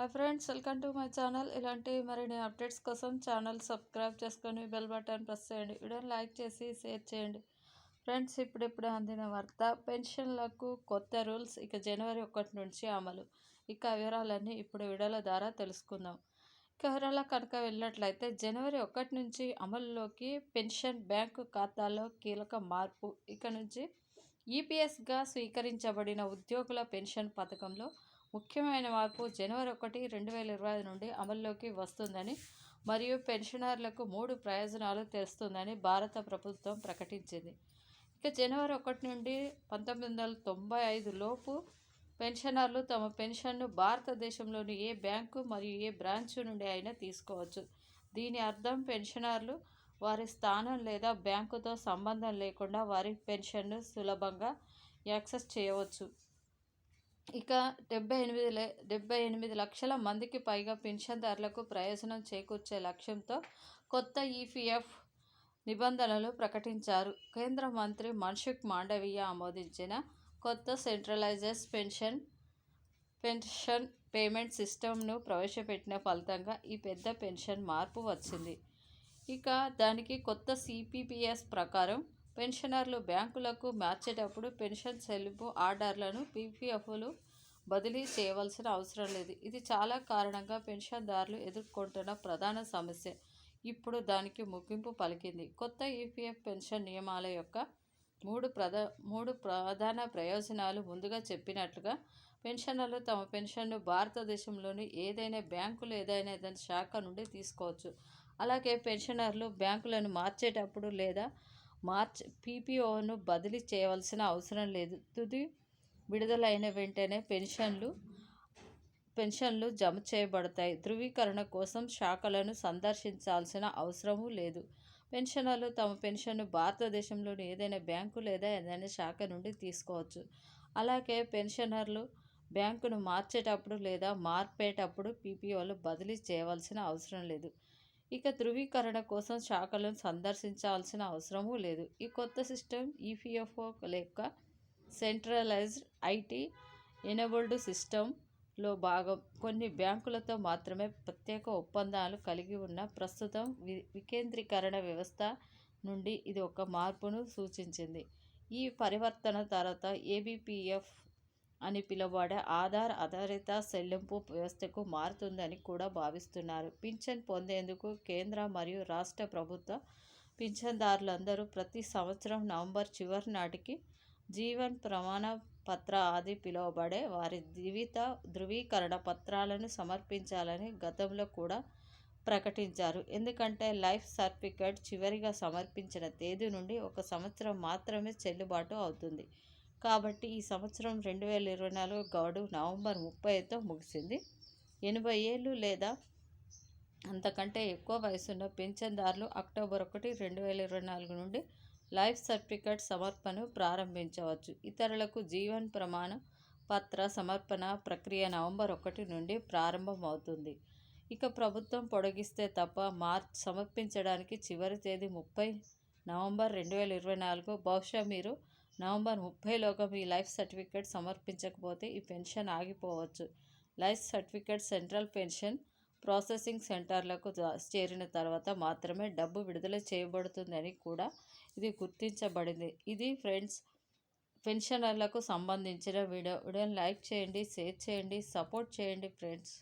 Hi friends welcome to my channel. ఇలాంటి మరిన్ని updates కోసం ఛానల్ సబ్స్క్రైబ్ చేసుకొని బెల్ బటన్ ప్రెస్ చేయండి. వీడియోని లైక్ చేసి షేర్ చేయండి. ఫ్రెండ్స్ ఇప్పుడిప్పుడు అందిన వార్త పెన్షన్లకు కొత్త రూల్స్ ఇక జనవరి ఒకటి నుంచి అమలు. ఇక వివరాలన్నీ ఇప్పుడు వీడియోల ద్వారా తెలుసుకుందాం. ఇక వివరాల కనుక వెళ్ళినట్లయితే జనవరి ఒకటి నుంచి అమలులోకి పెన్షన్ బ్యాంకు ఖాతాలో కీలక మార్పు. ఇక నుంచి ఈపీఎస్గా స్వీకరించబడిన ఉద్యోగుల పెన్షన్ పథకంలో ముఖ్యమైన మార్పు జనవరి ఒకటి రెండు వేల ఇరవై ఐదు నుండి అమల్లోకి వస్తుందని మరియు పెన్షనర్లకు మూడు ప్రయోజనాలు తెస్తుందని భారత ప్రభుత్వం ప్రకటించింది. ఇక జనవరి ఒకటి నుండి పంతొమ్మిది వందల తొంభై ఐదు లోపు పెన్షనర్లు తమ పెన్షన్ను భారతదేశంలోని ఏ బ్యాంకు మరియు ఏ బ్రాంచ్ నుండి అయినా తీసుకోవచ్చు. దీని అర్థం పెన్షనర్లు వారి స్థానం లేదా బ్యాంకుతో సంబంధం లేకుండా వారి పెన్షన్ను సులభంగా యాక్సెస్ చేయవచ్చు. ఇక డెబ్బై ఎనిమిది డెబ్బై ఎనిమిది లక్షల మందికి పైగా పెన్షన్దారులకు ప్రయోజనం చేకూర్చే లక్ష్యంతో కొత్త ఈపీఎఫ్ నిబంధనలు ప్రకటించారు. కేంద్ర మంత్రి మన్సుఖ్ మాండవీయ ఆమోదించిన కొత్త సెంట్రలైజర్స్ పెన్షన్ పెన్షన్ పేమెంట్ సిస్టమ్ను ప్రవేశపెట్టిన ఫలితంగా ఈ పెద్ద పెన్షన్ మార్పు వచ్చింది. ఇక దానికి కొత్త సిపిపిఎస్ ప్రకారం పెన్షనర్లు బ్యాంకులకు మార్చేటప్పుడు పెన్షన్ చెల్లింపు ఆర్డర్లను పీపీఎఫ్లు బదిలీ చేయవలసిన అవసరం లేదు. ఇది చాలా కారణంగా పెన్షన్దారులు ఎదుర్కొంటున్న ప్రధాన సమస్య. ఇప్పుడు దానికి ముగింపు పలికింది. కొత్త ఈపీఎఫ్ పెన్షన్ నియమాల యొక్క మూడు ప్రధా మూడు ప్రధాన ప్రయోజనాలు ముందుగా చెప్పినట్లుగా పెన్షనర్లు తమ పెన్షన్ను భారతదేశంలోని ఏదైనా బ్యాంకులు ఏదైనా ఏదైనా శాఖ నుండి తీసుకోవచ్చు. అలాగే పెన్షనర్లు బ్యాంకులను మార్చేటప్పుడు లేదా మార్చ్ పీపీఓను బదిలీ చేయవలసిన అవసరం లేదు. తుది విడుదలైన వెంటనే పెన్షన్లు పెన్షన్లు జమ చేయబడతాయి. ధృవీకరణ కోసం శాఖలను సందర్శించాల్సిన అవసరము లేదు. పెన్షనర్లు తమ పెన్షన్ను భారతదేశంలోని ఏదైనా బ్యాంకు లేదా ఏదైనా శాఖ నుండి తీసుకోవచ్చు. అలాగే పెన్షనర్లు బ్యాంకును మార్చేటప్పుడు లేదా మార్పేటప్పుడు పీపీఓలు బదిలీ చేయవలసిన అవసరం లేదు. ఇక ధృవీకరణ కోసం శాఖలను సందర్శించాల్సిన అవసరమూ లేదు. ఈ కొత్త సిస్టమ్ ఈపీఎఫ్ఓ లేక సెంట్రలైజ్డ్ ఐటీ ఎనబుల్డ్ సిస్టంలో భాగం. కొన్ని బ్యాంకులతో మాత్రమే ప్రత్యేక ఒప్పందాలు కలిగి ఉన్న ప్రస్తుతం వి వికేంద్రీకరణ వ్యవస్థ నుండి ఇది ఒక మార్పును సూచించింది. ఈ పరివర్తన తర్వాత ఏబిపిఎఫ్ అని పిలువబడే ఆధార్ ఆధారిత చెల్లింపు వ్యవస్థకు మారుతుందని కూడా భావిస్తున్నారు. పింఛన్ పొందేందుకు కేంద్ర మరియు రాష్ట్ర ప్రభుత్వ పింఛన్దారులందరూ ప్రతి సంవత్సరం నవంబర్ చివరి నాటికి జీవన్ ప్రమాణ పత్ర ఆది పిలువబడే వారి జీవిత ధృవీకరణ పత్రాలను సమర్పించాలని గతంలో కూడా ప్రకటించారు. ఎందుకంటే లైఫ్ సర్టిఫికేట్ చివరిగా సమర్పించిన తేదీ నుండి ఒక సంవత్సరం మాత్రమే చెల్లుబాటు అవుతుంది. కాబట్టి ఈ సంవత్సరం రెండు వేల ఇరవై నాలుగు గడువు నవంబర్ ముప్పైతో ముగిసింది. ఎనభై ఏళ్ళు లేదా అంతకంటే ఎక్కువ వయసున్న పింఛన్దారులు అక్టోబర్ ఒకటి రెండు వేల ఇరవై నాలుగు నుండి లైఫ్ సర్టిఫికేట్ సమర్పణను ప్రారంభించవచ్చు. ఇతరులకు జీవన్ ప్రమాణ పత్ర సమర్పణ ప్రక్రియ నవంబర్ ఒకటి నుండి ప్రారంభమవుతుంది. ఇక ప్రభుత్వం పొడిగిస్తే తప్ప మార్చ్ సమర్పించడానికి చివరి తేదీ ముప్పై నవంబర్ రెండు వేల ఇరవై నాలుగు. బహుశా మీరు నవంబర్ ముప్పైలోగా మీ లైఫ్ సర్టిఫికేట్ సమర్పించకపోతే ఈ pension ఆగిపోవచ్చు. Life certificate central pension processing సెంటర్లకు చేరిన తర్వాత మాత్రమే డబ్బు విడుదల చేయబడుతుందని కూడా ఇది గుర్తించబడింది. ఇది ఫ్రెండ్స్ పెన్షనర్లకు సంబంధించిన వీడియో. వీడియోని లైక్ చేయండి షేర్ చేయండి సపోర్ట్ చేయండి ఫ్రెండ్స్.